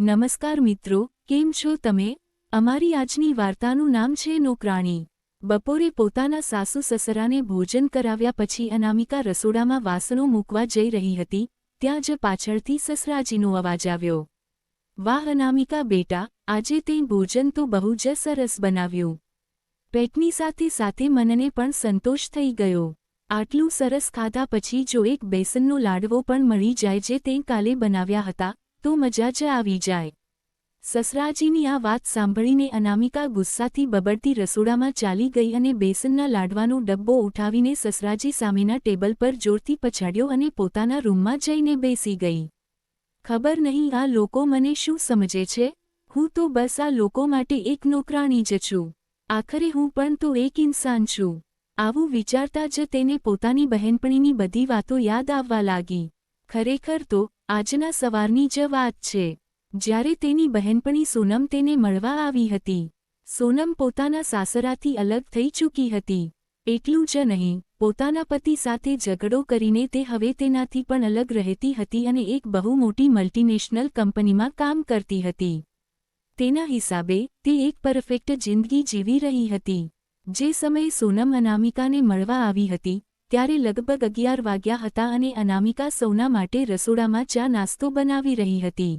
નમસ્કાર મિત્રો, કેમ છો તમે? અમારી આજની વાર્તાનું નામ છે નોકરાણી બપોરે પોતાના સાસુ સસરાને ભોજન કરાવ્યા પછી અનામિકા રસોડામાં વાસણો મૂકવા જઈ રહી હતી, ત્યાં જ પાછળથી સસરાજીનો અવાજ આવ્યો. વાહ અનામિકા બેટા, આજે તે ભોજન તો બહુ જ સરસ બનાવ્યું. પેટની સાથે સાથે મનને પણ સંતોષ થઈ ગયો. આટલું સરસ ખાધા પછી જો એક બેસનનો લાડવો પણ મળી જાય જે તે કાલે બનાવ્યા હતા તો મજા જ આવી જાય. સસરાજીની આ વાત સાંભળીને અનામિકા ગુસ્સાથી બબડતી રસોડામાં ચાલી ગઈ અને બેસનના લાડવાનો ડબ્બો ઉઠાવીને સસરાજી સામેના ટેબલ પર જોરથી પછાડ્યો અને પોતાના રૂમમાં જઈને બેસી ગઈ. ખબર નહીં આ લોકો મને શું સમજે છે? હું તો બસ આ લોકો માટે એક નોકરાણી જ છું. આખરે હું પણ તો એક ઇન્સાન છું. આવું વિચારતા જ તેને પોતાની બહેનપણીની બધી વાતો યાદ આવવા લાગી. ખરેખર તો આજના સવારની જ વાત છે. જ્યારે તેની બહેનપણી સોનમ તેને મળવા આવી હતી, સોનમ પોતાના સાસરાથી અલગ થઈ ચૂકી હતી. એટલું જ નહીં, પોતાના પતિ સાથે ઝઘડો કરીને તે હવે તેનાથી પણ અલગ રહેતી હતી અને એક બહુ મોટી મલ્ટીનેશનલ કંપનીમાં કામ કરતી હતી. તેના હિસાબે, તે એક પરફેક્ટ જિંદગી જીવી રહી હતી. જે સમયે સોનમ અનામિકાને મળવા આવી હતી ત્યારે લગભગ અગિયાર વાગ્યા હતા અને અનામિકા સૌના માટે રસોડામાં ચા નાસ્તો બનાવી રહી હતી.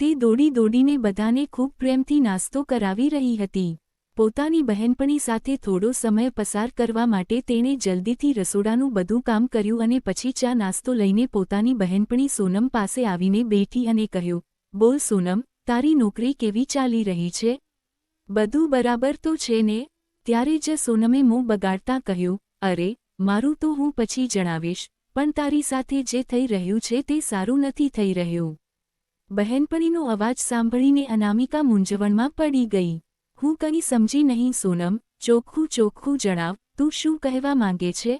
તે દોડી દોડીને બધાને ખૂબ પ્રેમથી નાસ્તો કરાવી રહી હતી. પોતાની બહેનપણી સાથે થોડો સમય પસાર કરવા માટે તેણે જલ્દીથી રસોડાનું બધું કામ કર્યું અને પછી ચા નાસ્તો લઈને પોતાની બહેનપણી સોનમ પાસે આવીને બેઠી અને કહ્યું, બોલ સોનમ, તારી નોકરી કેવી ચાલી રહી છે? બધું બરાબર તો છે ને? ત્યારે જ સોનમે મોં બગાડતા કહ્યું, અરે મારું તો હું પછી જણાવીશ, પણ તારી સાથે જે થઈ રહ્યું છે તે સારું નથી થઈ રહ્યું. બહેનપણીનો અવાજ સાંભળીને અનામિકા મૂંઝવણમાં પડી ગઈ. હું કંઈ સમજી નહીં, સોનમ, ચોખ્ખું ચોખ્ખું જણાવ, તું શું કહેવા માંગે છે?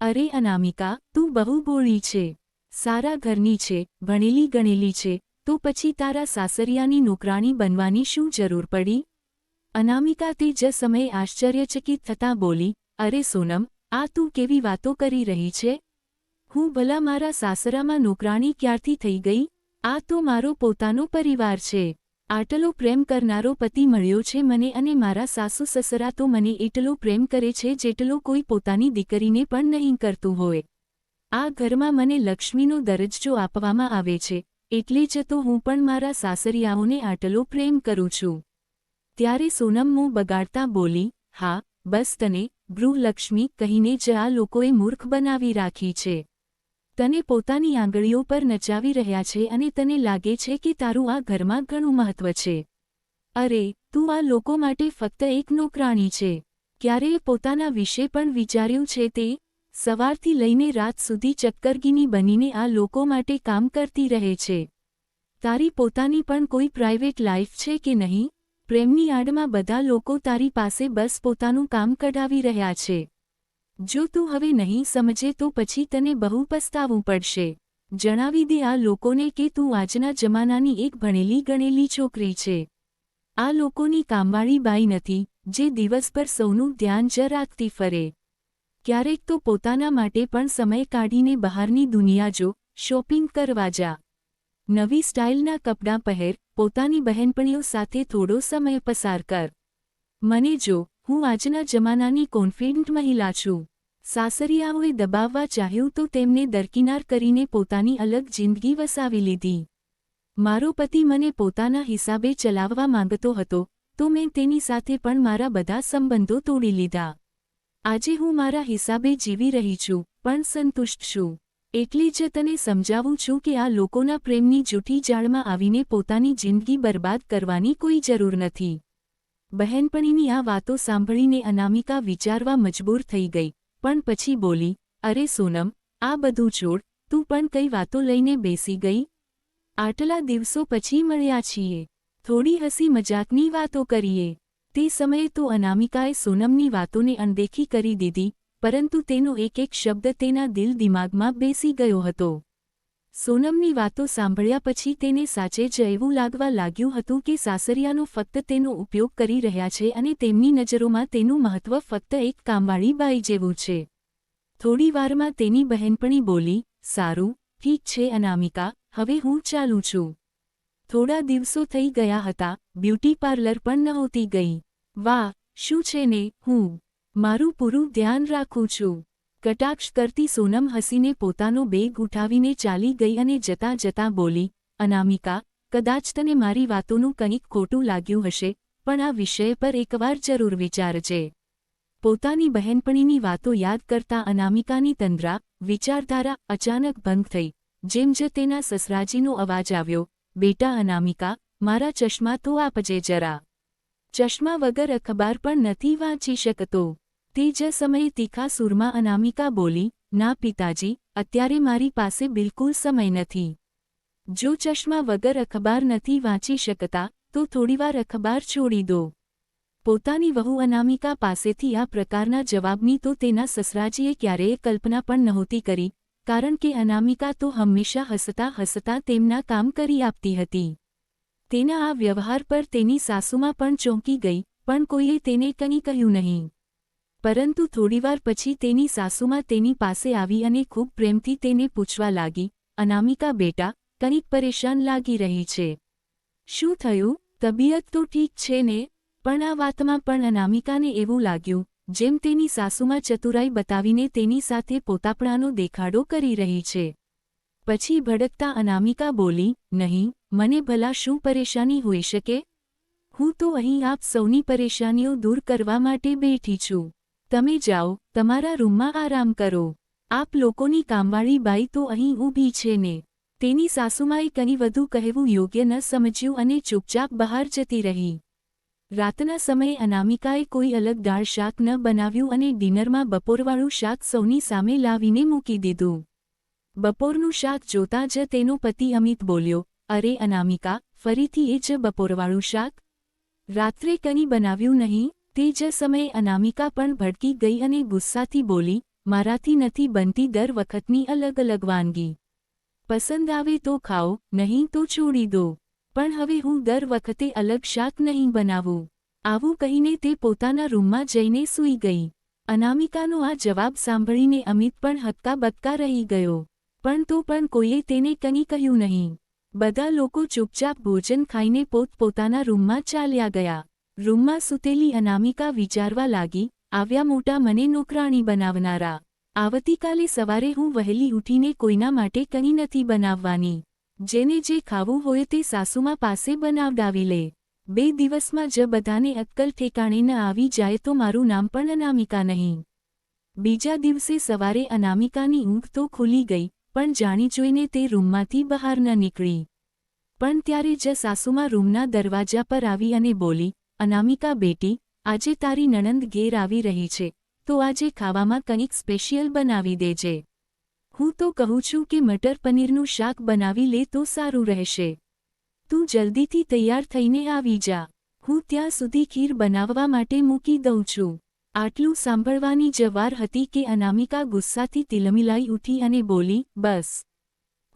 અરે અનામિકા, તું બહુ બોળી છે. સારા ઘરની છે, ભણેલી ગણેલી છે, તો પછી તારા સાસરિયાની નોકરાણી બનવાની શું જરૂર પડી? અનામિકા તે જ સમયે આશ્ચર્યચકિત થતાં બોલી, અરે સોનમ આ તું કેવી વાતો કરી રહી છે? હું ભલા મારા સાસરામાં નોકરાણી ક્યારથી થઈ ગઈ? આ તો મારો પોતાનો પરિવાર છે. આટલો પ્રેમ કરનારો પતિ મળ્યો છે મને અને મારા સાસુ સસરા તો મને એટલો પ્રેમ કરે છે જેટલો કોઈ પોતાની દીકરીને પણ નહીં કરતું હોય. આ ઘરમાં મને લક્ષ્મીનો દરજ્જો આપવામાં આવે છે. એટલે જ તો હું પણ મારા સાસરિયાઓને આટલો પ્રેમ કરું છું. ત્યારે સોનમ મું બગાડતા બોલી, હા બસ તને ગૃહલક્ષ્મી કહીને જ આ લોકોએ મૂર્ખ બનાવી રાખી છે. તને પોતાની આંગળીઓ પર નચાવી રહ્યા છે અને તને લાગે છે કે તારું આ ઘરમાં ઘણું મહત્વ છે. અરે, તું આ લોકો માટે ફક્ત એક નોકરાણી છે. ક્યારેય પોતાના વિશે પણ વિચાર્યું છે તે? સવારથી લઈને રાત સુધી ચક્કરગીની બનીને આ લોકો માટે કામ કરતી રહે છે. તારી પોતાની પણ કોઈ પ્રાઇવેટ લાઈફ છે કે નહીં? પ્રેમની આડમાં બધા લોકો તારી પાસે બસ પોતાનું કામ કઢાવી રહ્યા છે. જો તું હવે નહીં સમજે તો પછી તને બહુ પસ્તાવવું પડશે. જણાવી દે આ લોકોને કે તું આજના જમાનાની એક ભણેલી ગણેલી છોકરી છે. આ લોકોની કામવાળી બાઈ નથી, જે દિવસભર સૌનું ધ્યાન જ રાખતી ફરે. ક્યારેક તો પોતાના માટે પણ સમય કાઢીને બહારની દુનિયા જો, શોપિંગ કરવા જા. નવી સ્ટાઇલના કપડાં પહેર પોતાની બહેનપણીઓ સાથે થોડો સમય પસાર કર. મને જો, હું આજના જમાનાની કોન્ફિડન્ટ મહિલા છું. સાસરિયાઓએ દબાવવા ચાહ્યું તો તેમને દરકિનાર કરીને પોતાની અલગ જિંદગી વસાવી લીધી. મારો પતિ મને પોતાના હિસાબે ચલાવવા માંગતો હતો, તો મેં તેની સાથે પણ મારા બધા સંબંધો તોડી લીધા. આજે હું મારા હિસાબે જીવી રહી છું, પણ સંતુષ્ટ છું. એટલે જ તને સમજાવું છું કે આ લોકોના પ્રેમની જૂઠી જાળમાં આવીને પોતાની જિંદગી બરબાદ કરવાની કોઈ જરૂર નથી. બહેનપણીની આ વાતો સાંભળીને અનામિકા વિચારવા મજબૂર થઈ ગઈ, પણ પછી બોલી, અરે સોનમ, આ બધું છોડ, તું પણ કઈ વાતો લઈને બેસી ગઈ? આટલા દિવસો પછી મળ્યા છીએ. થોડી હસી મજાકની વાતો કરીએ. તે સમયે તો અનામિકાએ સોનમની વાતોને અનદેખી કરી દીધી પરંતુ તેનો એક એક શબ્દ તેના દિલ દિમાગમાં બેસી ગયો હતો. સોનમની વાતો સાંભળ્યા પછી તેને સાચે જ એવું લાગવા લાગ્યું હતું કે સાસરિયાનો ફક્ત તેનો ઉપયોગ કરી રહ્યા છે અને તેમની નજરોમાં તેનું મહત્વ ફક્ત એક કામવાળી બાઈ જેવું છે. થોડીવારમાં તેની બહેનપણી બોલી, સારું, ઠીક છે અનામિકા, હવે હું ચાલું છું. થોડા દિવસો થઈ ગયા હતા, બ્યુટી પાર્લર પણ નહોતી ગઈ. વાહ, શું છે ને, હું મારું પૂરું ધ્યાન રાખું છું. કટાક્ષ કરતી સોનમ હસીને પોતાનો બેગ ઉઠાવીને ચાલી ગઈ અને જતાં જતાં બોલી, અનામિકા, કદાચ તને મારી વાતોનું કંઈક ખોટું લાગ્યું હશે, પણ આ વિષય પર એકવાર જરૂર વિચારજે. પોતાની બહેનપણીની વાતો યાદ કરતા અનામિકાની તંદ્રા, વિચારધારા અચાનક ભંગ થઈ. જેમ જ તેના સસરાજીનો અવાજ આવ્યો, બેટા અનામિકા, મારા ચશ્મા તો આપજે જરા. ચશ્મા વગર અખબાર પણ નથી વાંચી શકતો. તે જ સમયે તીખા સૂરમાં અનામિકા બોલી, ના પિતાજી, અત્યારે મારી પાસે બિલકુલ સમય નથી. જો ચશ્મા વગર અખબાર નથી વાંચી શકતા, તો થોડીવાર અખબાર છોડી દો. પોતાની વહુ અનામિકા પાસેથી આ પ્રકારના જવાબની તો તેના સસરાજીએ ક્યારેય કલ્પના પણ નહોતી કરી, કારણ કે અનામિકા તો હંમેશા હસતા હસતા તેમના કામ કરી આપતી હતી. તેના આ વ્યવહાર પર તેની સાસુમાં પણ ચોંકી ગઈ, પણ કોઈએ તેને કંઈ કહ્યું નહીં. પરંતુ થોડીવાર પછી તેની સાસુમાં તેની પાસે આવી અને ખૂબ પ્રેમથી તેને પૂછવા લાગી, અનામિકા બેટા, કંઈક પરેશાન લાગી રહી છે. શું થયું? તબિયત તો ઠીક છે ને, પણ આ વાતમાં પણ અનામિકાને એવું લાગ્યું, જેમ તેની સાસુમાં ચતુરાઈ બતાવીને તેની સાથે પોતાપણાનો દેખાડો કરી રહી છે. પછી ભડકતા અનામિકા બોલી, નહીં, મને ભલા શું પરેશાની હોઈ શકે? હું તો અહીં આપ સૌની પરેશાનીઓ દૂર કરવા માટે બેઠી છું. તમે જાઓ, તમારા રૂમમાં આરામ કરો. આપ લોકોની કામવાળી બાઈ તો અહીં ઊભી છે ને. તેની સાસુમાએ કંઈ વધુ કહેવું યોગ્ય ન સમજ્યું અને ચૂપચાપ બહાર જતી રહી. રાતના સમયે અનામિકાએ કોઈ અલગ દાળ શાક ન બનાવ્યું અને ડિનરમાં બપોરવાળું શાક સૌની સામે લાવીને મૂકી દીધું. બપોરનું શાક જોતાં જ તેનો પતિ અમિત બોલ્યો, અરે અનામિકા, ફરીથી એ જ બપોરવાળું શાક? રાત્રે કંઈ બનાવ્યું નહીં? તે જ સમયે અનામિકા પણ ભડકી ગઈ અને ગુસ્સાથી બોલી, મારાથી નથી બનતી દર વખતની અલગ અલગ વાનગી. પસંદ આવે તો ખાઓ, નહીં તો છોડી દો. પણ હવે હું દર વખતે અલગ શાક નહીં બનાવું. આવું કહીને તે પોતાના રૂમમાં જઈને સૂઈ ગઈ. અનામિકાનો આ જવાબ સાંભળીને અમિત પણ હક્કા બક્કા રહી ગયો. પણ તો પણ કોઈએ તેને કંઈ કહ્યું નહીં. બધા લોકો ચૂપચાપ ભોજન ખાઈને પોતપોતાના રૂમમાં ચાલ્યા ગયા. રૂમમાં સૂતેલી અનામિકા વિચારવા લાગી, આવ્યા મોટા મને નોકરાણી બનાવનારા. આવતીકાલે સવારે હું વહેલી ઉઠીને કોઈના માટે કંઈ નથી બનાવવાની. જેને જે ખાવું હોય તે સાસુમા પાસે બનાવડાવી લે. બે દિવસમાં જ બધાને અક્કલ ઠેકાણે ન આવી જાય તો મારું નામ પણ અનામિકા નહીં. બીજા દિવસે સવારે અનામિકાની ઊંઘ તો ખુલી ગઈ, પણ જાણી જોઈને તે રૂમમાંથી બહાર ન નીકળી. પણ ત્યારે જ સાસુમાં રૂમના દરવાજા પર આવી અને બોલી અનામિકા બેટી, આજે તારી નણંદ ઘેર આવી રહી છે, તો આજે ખાવામાં કંઈક સ્પેશિયલ બનાવી દેજે. હું તો કહું છું કે મટર પનીરનું શાક બનાવી લે તો સારું રહેશે. તું જલ્દીથી તૈયાર થઈને આવી જા. હું ત્યાં સુધી ખીર બનાવવા માટે મૂકી દઉં છું. આટલું સાંભળવાની જવાર હતી કે અનામિકા ગુસ્સાથી તિલમિલાઈ ઉઠી અને બોલી, બસ.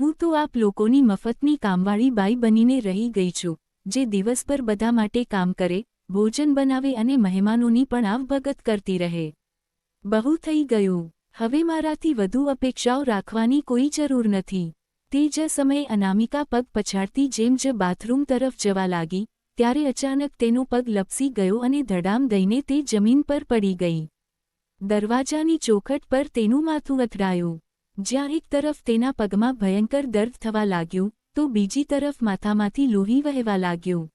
હું તો આપ લોકોની મફતની કામવાળી બાઈ બનીને રહી ગઈ છું. જે દિવસભર બધા માટે કામ કરે, ભોજન બનાવે અને મહેમાનોની પણ આવભગત કરતી રહે. બહુ થઈ ગયું. હવે મારાથી વધુ અપેક્ષાઓ રાખવાની કોઈ જરૂર નથી. તે જ સમયે અનામિકા પગ પછાડતી જેમ જ બાથરૂમ તરફ જવા લાગી, ત્યારે અચાનક તેનો પગ લપસી ગયો અને ધડામ દઈને તે જમીન પર પડી ગઈ. દરવાજાની ચોખટ પર તેનું માથું અથડાયું. જ્યાં એક તરફ તેના પગમાં ભયંકર દર્દ થવા લાગ્યું તો બીજી તરફ માથામાંથી લોહી વહેવા લાગ્યું.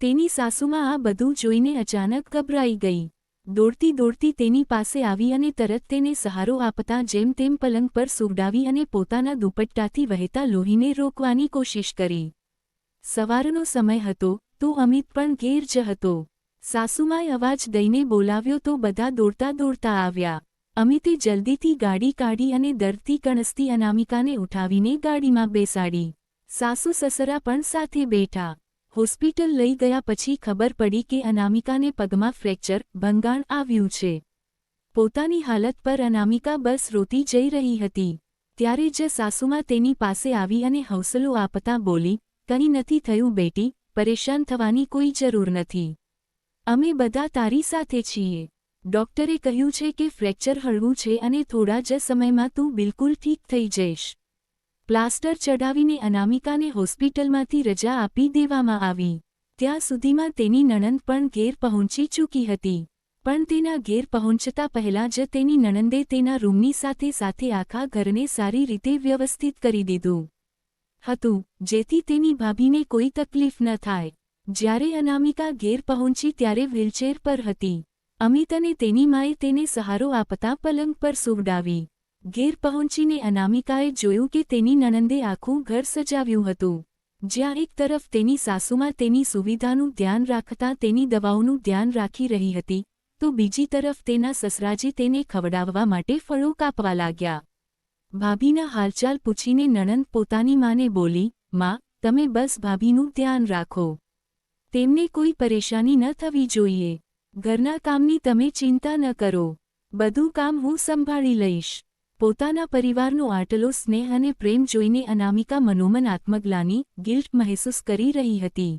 તેની સાસુમાં આ બધું જોઈને અચાનક ગભરાઈ ગઈ. દોડતી દોડતી તેની પાસે આવી અને તરત તેને સહારો આપતા જેમ તેમ પલંગ પર સુવડાવી અને પોતાના દુપટ્ટાથી વહેતા લોહીને રોકવાની કોશિશ કરી. સવારનો સમય હતો, તો અમિત પણ ઘેર જ હતો. સાસુમાએ અવાજ દઈને બોલાવ્યો તો બધા દોડતા દોડતા આવ્યા. અમિતે જલ્દીથી ગાડી કાઢી અને દર્દથી કણસતી અનામિકાને ઉઠાવીને ગાડીમાં બેસાડી. સાસુ સસરા પણ સાથે બેઠા. હોસ્પિટલ લઈ ગયા પછી ખબર પડી કે અનામિકાને પગમાં ફ્રેક્ચર, ભંગાણ આવ્યું છે. પોતાની હાલત પર અનામિકા બસ રોતી જઈ રહી હતી. ત્યારે જ સાસુમાં તેની પાસે આવી અને હૌસલો આપતા બોલી, કંઈ નથી થયું બેટી, પરેશાન થવાની કોઈ જરૂર નથી. અમે બધા તારી સાથે છીએ. ડોક્ટરે કહ્યું છે કે ફ્રેક્ચર હળવું છે અને થોડા જ સમયમાં તું બિલકુલ ઠીક થઈ જઈશ. પ્લાસ્ટર ચડાવીને અનામિકાને હોસ્પિટલમાંથી રજા આપી દેવામાં આવી. ત્યાં સુધીમાં તેની નણંદ પણ ઘેર પહોંચી ચૂકી હતી. પણ તેના ઘેર પહોંચતા પહેલાં જ તેની નણંદે તેના રૂમની સાથે સાથે આખા ઘરને સારી રીતે વ્યવસ્થિત કરી દીધું હતું, જેથી તેની ભાભીને કોઈ તકલીફ ન થાય. જ્યારે અનામિકા ઘેર પહોંચી ત્યારે વ્હીલચેર પર હતી. અમિત અને તેની માએ તેને સહારો આપતા પલંગ પર સુવડાવી. ઘેર પહોંચીને અનામિકાએ જોયું કે તેની નણંદે આખું ઘર સજાવ્યું હતું. જ્યાં એક તરફ તેની સાસુમાં તેની સુવિધાનું ધ્યાન રાખતા તેની દવાઓનું ધ્યાન રાખી રહી હતી, તો બીજી તરફ તેના સસરાજી તેને ખવડાવવા માટે ફળો કાપવા લાગ્યા. ભાભીના હાલચાલ પૂછીને નણંદ પોતાની માને બોલી, માં, તમે બસ ભાભીનું ધ્યાન રાખો. તેમને કોઈ પરેશાની ન થવી જોઈએ. ઘરના કામની તમે ચિંતા ન કરો. બધું કામ હું સંભાળી લઈશ. પોતાના પરિવારનો આટલો સ્નેહ અને પ્રેમ જોઈને અનામિકા મનોમન આત્મગ્લાની ગિલ્ટ મહેસૂસ કરી રહી હતી.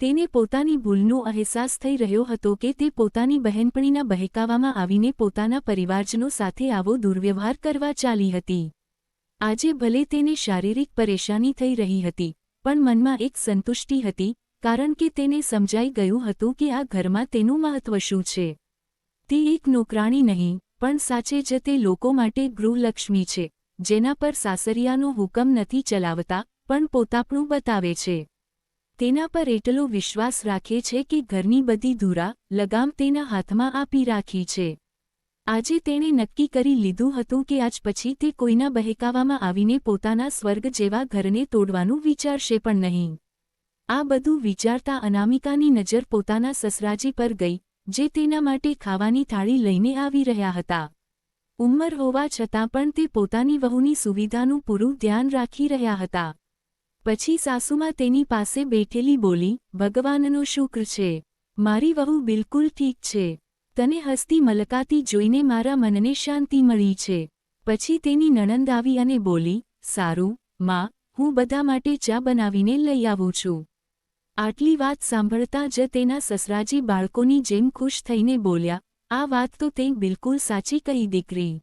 તેને પોતાની ભૂલનો અહેસાસ થઈ રહ્યો હતો કે તે પોતાની બહેનપણીના બહેકાવામાં આવીને પોતાના પરિવારજનો સાથે આવો દુર્વ્યવહાર કરવા ચાલી હતી. આજે ભલે તેને શારીરિક પરેશાની થઈ રહી હતી, પણ મનમાં એક સંતુષ્ટિ હતી, કારણ કે તેને સમજાઈ ગયું હતું કે આ ઘરમાં તેનું મહત્વ શું છે. તે એક નોકરાણી નહીં પણ સાચે જ તે લોકો માટે ગૃહલક્ષ્મી છે, જેના પર સાસરિયાનો હુકમ નથી ચલાવતા, પણ પોતાપણું બતાવે છે. તેના પર એટલો વિશ્વાસ રાખે છે કે ઘરની બધી ધૂરા, લગામ તેના હાથમાં આપી રાખી છે. આજે તેણે નક્કી કરી લીધું હતું કે આજ પછી તે કોઈના બહેકાવામાં આવીને પોતાના સ્વર્ગ જેવા ઘરને તોડવાનું વિચારશે પણ નહીં. આ બધું વિચારતા અનામિકાની નજર પોતાના સસરાજી પર ગઈ જે તેના માટે ખાવાની થાળી લઈને આવી રહ્યા હતા. ઉંમર હોવા છતાં પણ તે પોતાની વહુની સુવિધાનું પૂરું ધ્યાન રાખી રહ્યા હતા. પછી સાસુમાં તેની પાસે બેઠેલી બોલી, ભગવાનનો શુક્ર છે. મારી વહુ બિલકુલ ઠીક છે. તને હસ્તી મલકાતી જોઈને મારા મનને શાંતિ મળી છે. પછી તેની નણંદ આવી અને બોલી, સારું, માં, હું બધા માટે ચા બનાવીને લઈ આવું છું. આટલી વાત સાંભળતા જ તેના સસરાજી બાળકોની જેમ ખુશ થઈને બોલ્યા, આ વાત તો તે બિલકુલ સાચી કહી, દીકરી.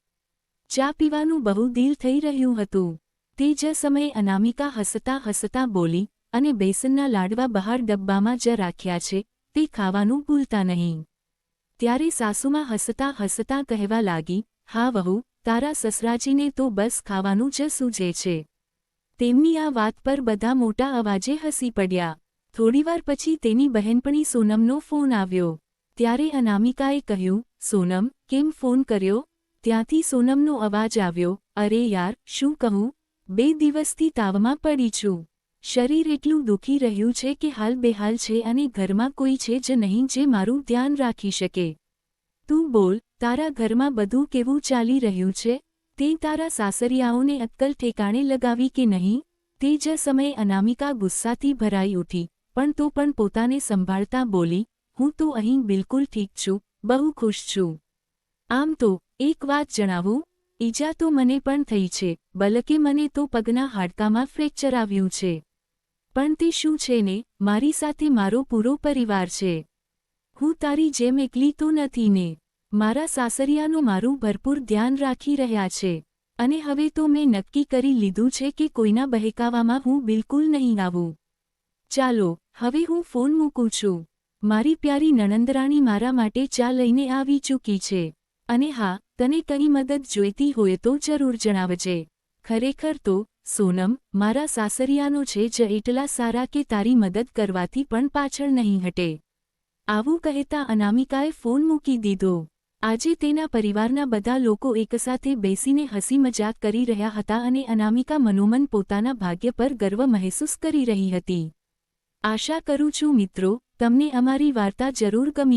ચા પીવાનું બહુ દિલ થઈ રહ્યું હતું. તે જ સમયે અનામિકા હસતા હસતા બોલી, અને બેસનના લાડવા બહાર ડબ્બામાં જ રાખ્યા છે, તે ખાવાનું ભૂલતા નહીં. ત્યારે સાસુમાં હસતા હસતા કહેવા લાગી, હા વહુ, તારા સસરાજીને તો બસ ખાવાનું જ સૂજે છે. તેમની આ વાત પર બધા મોટા અવાજે હસી પડ્યા. થોડીવાર પછી તેની બહેનપણી સોનમનો ફોન આવ્યો. ત્યારે અનામિકાએ કહ્યું, સોનમ, કેમ ફોન કર્યો? ત્યાંથી સોનમનો અવાજ આવ્યો, અરે યાર, શું કહું? બે દિવસથી તાવમાં પડી છું. શરીર એટલું દુખી રહ્યું છે કે હાલ બેહાલ છે અને ઘરમાં કોઈ છે જ નહીં જે મારું ધ્યાન રાખી શકે. તું બોલ, તારા ઘરમાં બધું કેવું ચાલી રહ્યું છે? તે તારા સાસરિયાઓને અક્કલ ઠેકાણે લગાવી કે નહીં? તે જ સમયે અનામિકા ગુસ્સાથી ભરાઈ ઉઠી. પણ તો પણ પોતાને સંભાળતા બોલી, હું તો અહીં બિલકુલ ઠીક છું, બહુ ખુશ છું. આમ તો, એક વાત જણાવું, ઈજા તો મને પણ થઈ છે, બલકે મને તો પગના હાડકામાં ફ્રેક્ચર આવ્યું છે. પણ તે શું છે ને, મારી સાથે મારો પૂરો પરિવાર છે. હું તારી જેમ એકલી તો નથી ને. મારા સાસરિયાનું મારું ભરપૂર ધ્યાન રાખી રહ્યા છે. અને હવે તો મેં નક્કી કરી લીધું છે કે કોઈના બહેકાવામાં હું બિલકુલ નહીં આવું. ચાલો, હવે હું ફોન મૂકું છું. મારી પ્યારી નણંદરાણી મારા માટે ચા લઈને આવી ચૂકી છે. અને હા, તને કંઈ મદદ જોઈતી હોય તો જરૂર જણાવજે. ખરેખર તો, સોનમ, મારા સાસરિયાનો છે જ એટલા સારા કે તારી મદદ કરવાથી પણ પાછળ નહીં હટે. આવું કહેતા અનામિકાએ ફોન મૂકી દીધો. આજે તેના પરિવારના બધા લોકો એકસાથે બેસીને હસી મજાક કરી રહ્યા હતા અને અનામિકા મનોમન પોતાના ભાગ્ય પર ગર્વ મહેસૂસ કરી રહી હતી. આશા કરું છું મિત્રો તમને અમારી વાર્તા જરૂર ગમી